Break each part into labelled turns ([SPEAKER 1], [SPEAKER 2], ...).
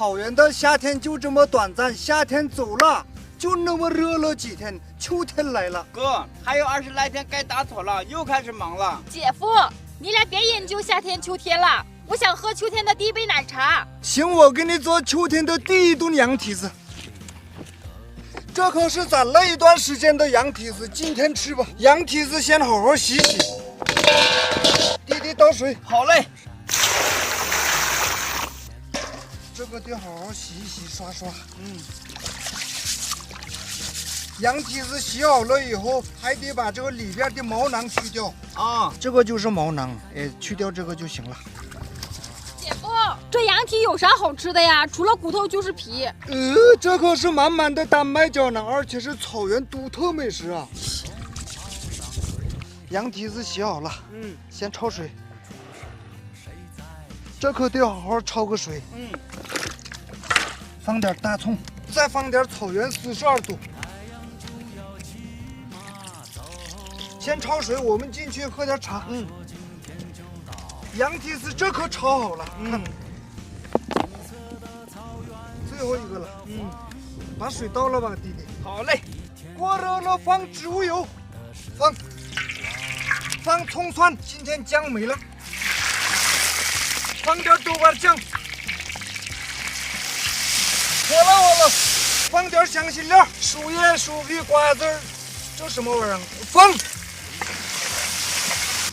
[SPEAKER 1] 草原的夏天就这么短暂，夏天走了，就那么热了几天，秋天来了。
[SPEAKER 2] 哥，还有二十来天该打草了，又开始忙了。
[SPEAKER 3] 姐夫，你俩别研究夏天秋天了，我想喝秋天的第一杯奶茶。
[SPEAKER 1] 行，我给你做秋天的第一顿羊蹄子。这可是攒了一段时间的羊蹄子，今天吃吧。羊蹄子先好好洗洗，弟弟倒水。
[SPEAKER 2] 好嘞，
[SPEAKER 1] 这个得好好洗一洗、刷刷。嗯，羊蹄子洗好了以后，还得把这个里边的毛囊去掉。
[SPEAKER 2] 啊，
[SPEAKER 1] 这个就是毛囊，哎，去掉这个就行了。
[SPEAKER 3] 姐夫，这羊蹄有啥好吃的呀？除了骨头就是皮。
[SPEAKER 1] 呃，这可是满满的蛋白胶囊，而且是草原独特美食啊！羊蹄子洗好了，
[SPEAKER 2] 嗯
[SPEAKER 1] 先焯水。这可得好好焯个水，
[SPEAKER 2] 嗯，
[SPEAKER 1] 放点大葱，再放点草原四十二度。先焯水，我们进去喝点茶。
[SPEAKER 2] 嗯，
[SPEAKER 1] 羊蹄子这可焯好了，
[SPEAKER 2] 嗯
[SPEAKER 1] 看，最后一个了。
[SPEAKER 2] 嗯，
[SPEAKER 1] 把水倒了吧，弟弟。
[SPEAKER 2] 好嘞，
[SPEAKER 1] 锅热了，放植物油，放，放葱蒜，今天姜没了，放点豆瓣酱，火了火了，放点香辛料，树叶、树皮、瓜子儿，这什么玩意儿？放，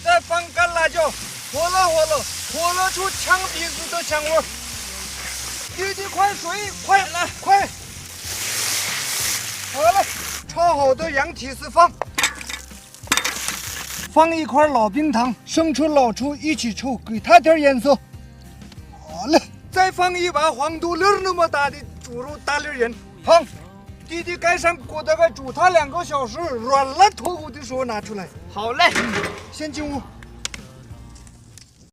[SPEAKER 1] 再放干辣椒，火了火了，火了出呛鼻子的香味儿。弟弟，快水，快来，快！好了，焯好的羊蹄子放，放一块老冰糖，生抽、老抽一起抽，给它点颜色。好嘞，再放一把黄豆粒那么大的猪肉大粒盐，放。弟弟盖上锅，大概煮它两个小时，软了脱骨的时候拿出来。
[SPEAKER 2] 好嘞。
[SPEAKER 1] 先进屋，